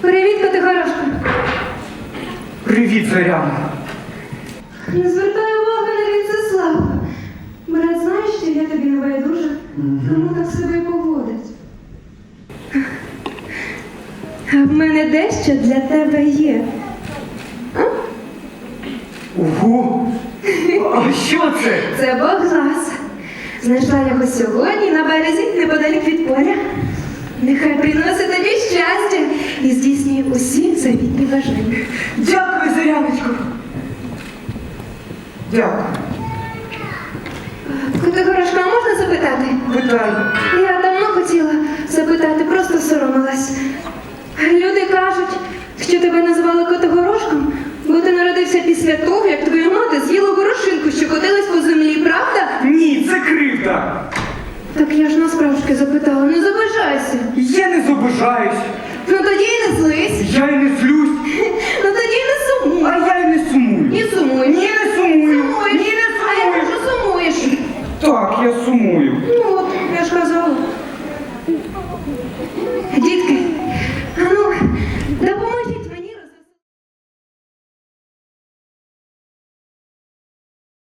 Привіт, Категорошко. Привіт, Зоряна. Не звертай уваги на Вінцеслава. Брат, знаєш, що я тобі не байдужа, тому так себе поводить. А в мене дещо для тебе є. Ого! А що це? Це Богдас. Знайшла його сьогодні на березі неподалік від поля. Завітні бажання. Дякую, Зоряночко. Дякую. Категорошка, можна запитати? Питай. Я давно хотіла запитати, просто соромилась. Люди кажуть, що тебе називали Котигорошком, бо ти народився після того, як твоя мати з'їла горошинку, що котилась по землі, правда? Ні, це кривда. Так я ж насправжки запитала, не забажайся. Я не зобижаюсь. Ну тоді й не злись, Я й не злюсь. ну тоді й не сумуй. А я й не сумую. І сумуй. Ні, не сумую. Сумуй. Ні, не А я сумую. кажу, сумуєш. Так, я сумую. Ну от, я ж казала. Дітки,